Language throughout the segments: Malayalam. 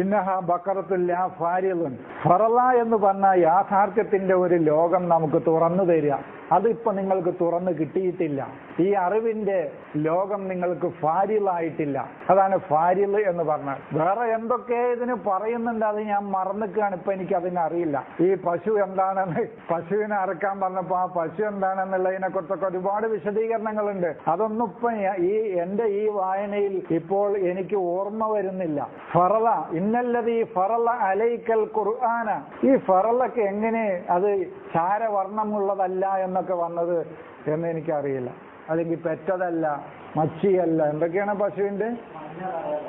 ഇന്നഹ ബക്കറത്തുല്ല ഫാരിലുൻ ഫറല എന്ന് പറഞ്ഞ യാഥാർത്ഥ്യത്തിന്റെ ഒരു ലോകം നമുക്ക് തുറന്നു തരിക. അതിപ്പോ നിങ്ങൾക്ക് തുറന്നു കിട്ടിയിട്ടില്ല. ഈ അറിവിന്റെ ലോകം നിങ്ങൾക്ക് ഫാരിലായിട്ടില്ല അതാണ് ഫാരിൽ എന്ന് പറഞ്ഞാൽ. വേറെ എന്തൊക്കെ ഇതിന് പറയുന്നുണ്ട് അത് ഞാൻ മറന്നിക്കാണ് ഇപ്പൊ എനിക്ക് അതിനെ അറിയില്ല. ഈ പശു എന്താണെന്ന് പശുവിനെ അറക്കാൻ പറഞ്ഞപ്പോ ആ പശു എന്താണെന്നുള്ളതിനെ കുറിച്ചൊക്കെ ഒരുപാട് വിശദീകരണങ്ങളുണ്ട്. അതൊന്നും ഇപ്പൊ ഈ എന്റെ ഈ വായനയിൽ ഇപ്പോൾ എനിക്ക് ഓർമ്മ വരുന്നില്ല. ഫറള ഇന്നല്ലത് ഈ ഫറല അലൈക്കൽ ഖുർആന. ഈ ഫറലൊക്കെ എങ്ങനെ അത് ചാരവർണമുള്ളതല്ല എന്നൊക്കെ വന്നത് എന്ന് എനിക്കറിയില്ല. അല്ലെങ്കിൽ പെറ്റതല്ല മച്ചിയല്ല. എന്തൊക്കെയാണ് പശുവിന്റെ?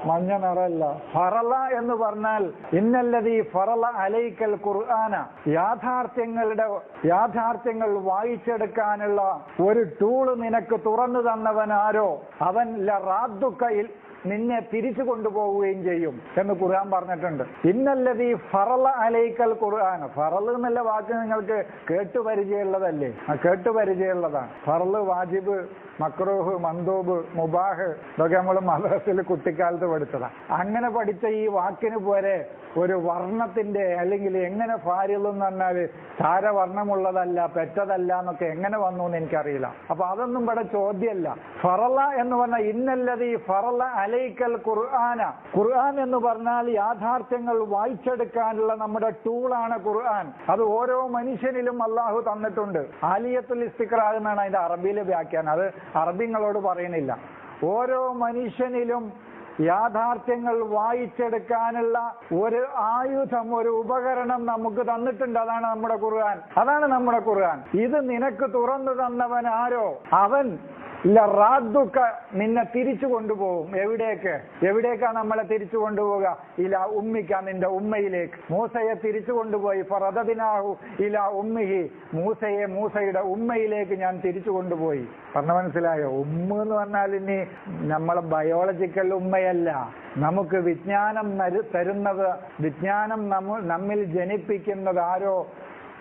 മഞ്ഞ നിറല്ല ഫറല എന്ന് പറഞ്ഞാൽ ഇന്നല്ലത് ഈ ഫറല അലൈക്കൽ ഖുർആന. യാഥാർത്ഥ്യങ്ങളുടെ യാഥാർത്ഥ്യങ്ങൾ വായിച്ചെടുക്കാനുള്ള ഒരു ടൂൾ നിനക്ക് തുറന്നു തന്നവൻ ആരോ അവൻ ലറാദ്ദുക്കയിൽ നിന്നെ തിരിച്ചു കൊണ്ടുപോവുകയും ചെയ്യും എന്ന് ഖുർആൻ പറഞ്ഞിട്ടുണ്ട്. ഇന്നല്ലത് ഫറല അലൈക്കൽ ഖുർആൻ. ഫറൽ എന്നുള്ള വാക്ക് നിങ്ങൾക്ക് കേട്ടുപരിചയമുള്ളതല്ലേ? ആ കേട്ടുപരിചയമുള്ളതാണ്. ഫറൽ വാജിബ് മക്രോഹ് മന്തോബ് മുബാഹ് ഇതൊക്കെ നമ്മൾ മദ്രസിൽ കുട്ടിക്കാലത്ത് പഠിച്ചതാണ് അങ്ങനെ പഠിച്ച ഈ വാക്കിന് പോലെ ഒരു വർണത്തിന്റെ അല്ലെങ്കിൽ എങ്ങനെ ഫാരിൽ എന്ന് പറഞ്ഞാൽ ചാരവർണമുള്ളതല്ല പെറ്റതല്ല എന്നൊക്കെ എങ്ങനെ വന്നു എന്ന് എനിക്കറിയില്ല. അപ്പൊ അതൊന്നും ഇവിടെ ചോദ്യമല്ല. ഫറല എന്ന് പറഞ്ഞാൽ ഇന്നല്ലത് ഈ ഫറല അലൈക്കൽ ഖുർആന. ഖുർആൻ എന്ന് പറഞ്ഞാൽ യാഥാർത്ഥ്യങ്ങൾ വായിച്ചെടുക്കാനുള്ള നമ്മുടെ ടൂളാണ് ഖുർആൻ. അത് ഓരോ മനുഷ്യനിലും അള്ളാഹു തന്നിട്ടുണ്ട്. ആലിയത്തുൽ ഇസ്തിഖ്റ എന്നാണ് അതിന്റെ അറബിയിലെ വ്യാഖ്യാനം. അത് അറബിങ്ങളോട് പറയുന്നില്ല. ഓരോ മനുഷ്യനിലും യാഥാർത്ഥ്യങ്ങൾ വായിച്ചെടുക്കാനുള്ള ഒരു ആയുധം ഒരു ഉപകരണം നമുക്ക് തന്നിട്ടുണ്ട്. അതാണ് നമ്മുടെ ഖുർആൻ. അതാണ് നമ്മുടെ ഖുർആൻ. ഇത് നിനക്ക് തുറന്നു തന്നവൻ ആരോ? അവൻ. ലറാദ്ദുക്ക നിന്നെ തിരിച്ചു കൊണ്ടുപോകും. എവിടേക്ക്? എവിടേക്കാ നമ്മളെ തിരിച്ചു കൊണ്ടുപോവുക? ഇല ഉമ്മിക്ക നിന്റെ ഉമ്മയിലേക്ക്. മൂസയെ തിരിച്ചു കൊണ്ടുപോയി. ഫറദിനാഹു ഇല ഉമ്മിഹി. മൂസയെ മൂസയുടെ ഉമ്മയിലേക്ക് ഞാൻ തിരിച്ചു കൊണ്ടുപോയി. പറഞ്ഞ മനസ്സിലായോ? ഉമ്മ എന്ന് പറഞ്ഞാൽ ഇനി നമ്മളെ ബയോളജിക്കൽ ഉമ്മയല്ല. നമുക്ക് വിജ്ഞാനം തരുന്നത് വിജ്ഞാനം നമ്മിൽ ജനിപ്പിക്കുന്നത് ആരോ?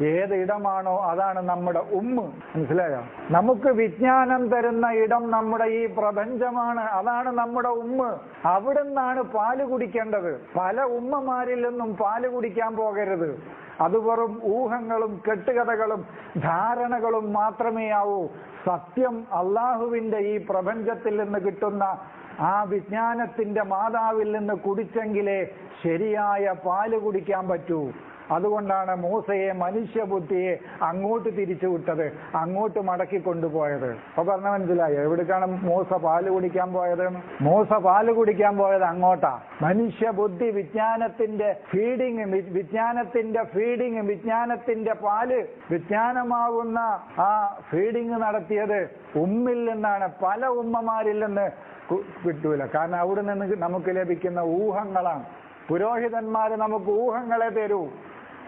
ഏത് ഇടമാണോ അതാണ് നമ്മുടെ ഉമ്മ. മനസ്സിലായോ? നമുക്ക് വിജ്ഞാനം തരുന്ന ഇടം നമ്മുടെ ഈ പ്രപഞ്ചമാണ്. അതാണ് നമ്മുടെ ഉമ്മ. അവിടെ നിന്നാണ് പാൽ കുടിക്കേണ്ടത്. പല ഉമ്മമാരിൽ നിന്നും പാൽ കുടിക്കാൻ പോകരുത്. അത് വെറും ഊഹങ്ങളും കെട്ടുകഥകളും ധാരണകളും മാത്രമേ ആവൂ. സത്യം അള്ളാഹുവിന്റെ ഈ പ്രപഞ്ചത്തിൽ നിന്ന് കിട്ടുന്ന ആ വിജ്ഞാനത്തിന്റെ മാതാവിൽ നിന്ന് കുടിച്ചെങ്കിലേ ശരിയായ പാൽ കുടിക്കാൻ പറ്റൂ. അതുകൊണ്ടാണ് മൂസയെ മനുഷ്യബുദ്ധിയെ അങ്ങോട്ട് തിരിച്ചു വിട്ടത് അങ്ങോട്ട് മടക്കി കൊണ്ടുപോയത്. അപ്പൊ പറഞ്ഞ മനസ്സിലായോ? എവിടേക്കാണ് മൂസ പാൽ കുടിക്കാൻ പോയത്? മൂസ പാൽ കുടിക്കാൻ പോയത് അങ്ങോട്ടാ. മനുഷ്യബുദ്ധി വിജ്ഞാനത്തിന്റെ ഫീഡിങ് വിജ്ഞാനത്തിന്റെ ഫീഡിങ് വിജ്ഞാനത്തിന്റെ പാൽ വിജ്ഞാനമാകുന്ന ആ ഫീഡിങ് നടത്തിയത് ഉമ്മിൽ നിന്നാണ്. പല ഉമ്മമാരിൽ നിന്ന് കിട്ടൂല. കാരണം അവിടെ നിന്ന് നമുക്ക് ലഭിക്കുന്ന ഊഹങ്ങളാണ്. പുരോഹിതന്മാര് നമുക്ക് ഊഹങ്ങളെ തരൂ.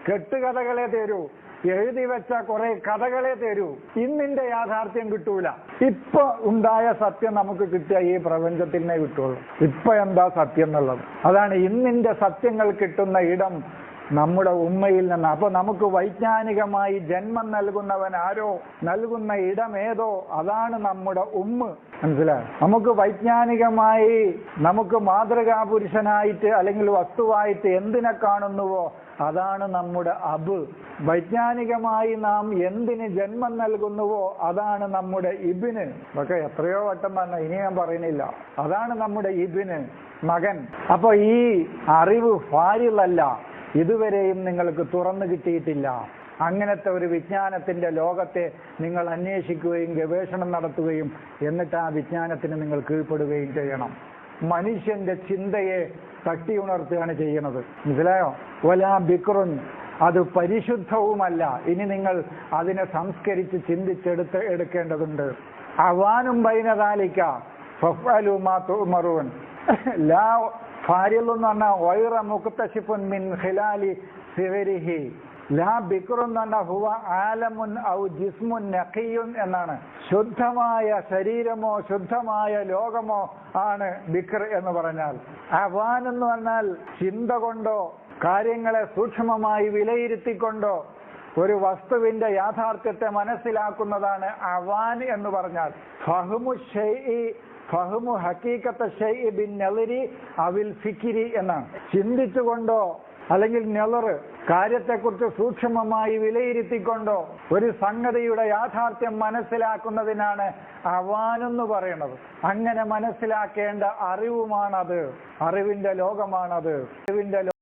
കെട്ടുകഥകളെ തരൂ. എഴുതി വെച്ച കുറെ കഥകളെ തരൂ. ഇന്നിന്റെ യാഥാർത്ഥ്യം കിട്ടൂല. ഇപ്പൊ ഉണ്ടായ സത്യം നമുക്ക് കിട്ടിയ ഈ പ്രപഞ്ചത്തിനെ കിട്ടുള്ളൂ. ഇപ്പൊ എന്താ സത്യം എന്നുള്ളത്? അതാണ് ഇന്നിന്റെ സത്യങ്ങൾ കിട്ടുന്ന ഇടം നമ്മുടെ ഉമ്മയിൽ നിന്ന്. അപ്പൊ നമുക്ക് വൈജ്ഞാനികമായി ജന്മം നൽകുന്നവൻ ആരോ നൽകുന്ന ഇടം ഏതോ അതാണ് നമ്മുടെ ഉമ്മ. മനസ്സിലായി? നമുക്ക് വൈജ്ഞാനികമായി നമുക്ക് മാതൃകാ പുരുഷനായിട്ട് അല്ലെങ്കിൽ വസ്തുവായിട്ട് എന്തിനെ കാണുന്നുവോ അതാണ് നമ്മുടെ അബ്. വൈജ്ഞാനികമായി നാം എന്തിന് ജന്മം നൽകുന്നുവോ അതാണ് നമ്മുടെ ഇബിന്. ഒക്കെ എത്രയോ വട്ടം പറഞ്ഞ ഇനി ഞാൻ പറയുന്നില്ല. അതാണ് നമ്മുടെ ഇബിന് മകൻ. അപ്പൊ ഈ അറിവ് ഫാരിലല്ല ഇതുവരെയും നിങ്ങൾക്ക് തുറന്നു കിട്ടിയിട്ടില്ല. അങ്ങനത്തെ ഒരു വിജ്ഞാനത്തിന്റെ ലോകത്തെ നിങ്ങൾ അന്വേഷിക്കുകയും ഗവേഷണം നടത്തുകയും എന്നിട്ട് ആ വിജ്ഞാനത്തിന് നിങ്ങൾ കീഴ്പ്പെടുകയും ചെയ്യണം. മനുഷ്യന്റെ ചിന്തയെ തട്ടി ഉണർത്തുകയാണ് ചെയ്യുന്നത്. മനസ്സിലായോ? വലാ ബിക്റുൻ. അത് പരിശുദ്ധവുമല്ല. ഇനി നിങ്ങൾ അതിനെ സംസ്കരിച്ച് ചിന്തിച്ചെടുത്ത് എടുക്കേണ്ടതുണ്ട്. അവാനും ബൈനതാലിക്ക ലാ ഫാരിൽ എന്ന് പറഞ്ഞാൽ മിൻ ഖിലാലി സിവരിഹി ലാ ബിക്റു ഹുവ ആലമുൻ ഔ ജിസ്മുൻ നഖിയുൻ എന്നാണ്. ശുദ്ധമായ ശരീരമോ ശുദ്ധമായ ലോകമോ ആണ് ബിക്ർ എന്ന് പറഞ്ഞാൽ. അവാൻ എന്ന് പറഞ്ഞാൽ ചിന്ത കൊണ്ടോ കാര്യങ്ങളെ സൂക്ഷ്മമായി വിലയിരുത്തിക്കൊണ്ടോ ഒരു വസ്തുവിന്റെ യാഥാർത്ഥ്യത്തെ മനസ്സിലാക്കുന്നതാണ് അവാൻ എന്ന് പറഞ്ഞാൽ. ഫഹ്മു ഷെയ്ഇ ഫഹ്മു ഹക്കീക്കത്തെ ഷെയ്ഇ ബിൻ നെളരി അവിൽ ഫിക്കിരി എന്നാണ്. ചിന്തിച്ചുകൊണ്ടോ അല്ലെങ്കിൽ ഞെളറ് കാര്യത്തെക്കുറിച്ച് സൂക്ഷ്മമായി വിലയിരുത്തിക്കൊണ്ടോ ഒരു സംഗതിയുടെ യാഥാർത്ഥ്യം മനസ്സിലാക്കുന്നതിനാണ് അവാനെന്ന് പറയുന്നത്. അങ്ങനെ മനസ്സിലാക്കേണ്ട അറിവുമാണത്. അറിവിന്റെ ലോകമാണത്. അറിവിന്റെ